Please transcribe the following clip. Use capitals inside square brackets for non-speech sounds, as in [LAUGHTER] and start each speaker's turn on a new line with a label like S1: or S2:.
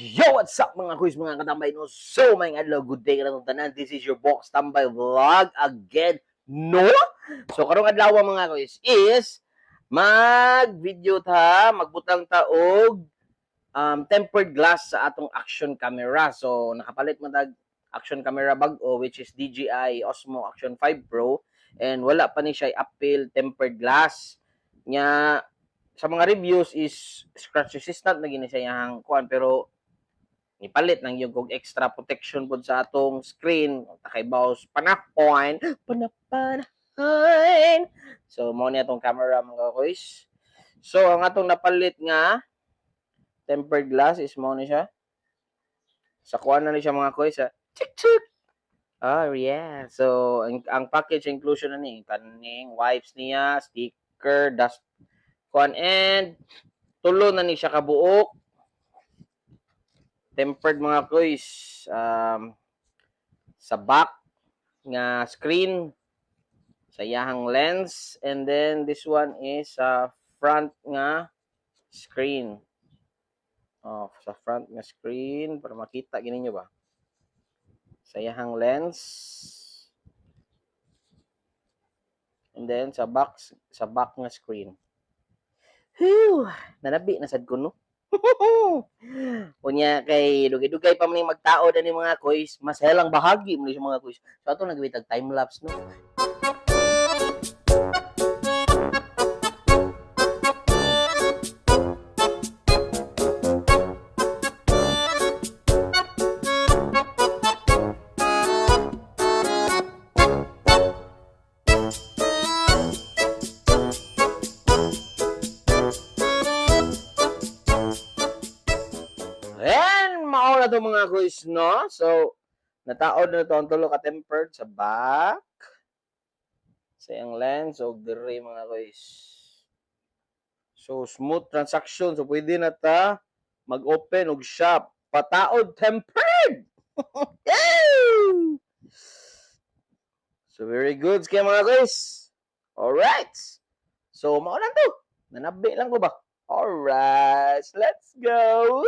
S1: Yo, what's up mga quiz, mga katambay no? So, may adlaw, good day ka na tanan. This is your box tambay vlog again, no? So, karong adlaw mga quiz is mag-video ta, magbutang ta og um, tempered glass sa atong action camera. So, nakapalit mo tag action camera bag-o which is DJI Osmo Action 5 Pro and wala pa ni siya appeal tempered glass. Nya sa mga reviews is scratch resistant na gini kuan pero nipalit nang yung extra protection pod sa atong screen. Takay bawas panahon. Panapanahon so mo ni atong camera mga kois so ang atong napalit nga tempered glass is mo ni siya. Sa kuan na ni siya mga sa chik chik! Oh yeah. So ang, ang package inclusion na ni kaning wipes niya, sticker, dust kuan and tulo na ni siya kabuok tempered mga kois um, sa back nga screen sa iyahang lens and then this one is sa front nga screen. Oh sa front nga screen para makita gini nyo ba? Sa iyahang lens. And then sa back sa back nga screen. Whew, nanabi na sad ko no. [LAUGHS] Unya kay dugay-dugay pa man magtao na ni mga kois, mas helang bahagi mo ni mga kois. So ato nagawit time lapse no. Mao na to mga kois no. So nataod na to ang tulo ka tempered sa back sa iyang lens og diri mga kois. So smooth transaction so pwede na ta mag-open og shop pataod tempered. [LAUGHS] So very good kaya mga guys. Alright. So mao lang to. Nanabi lang ko ba? Alright, let's go.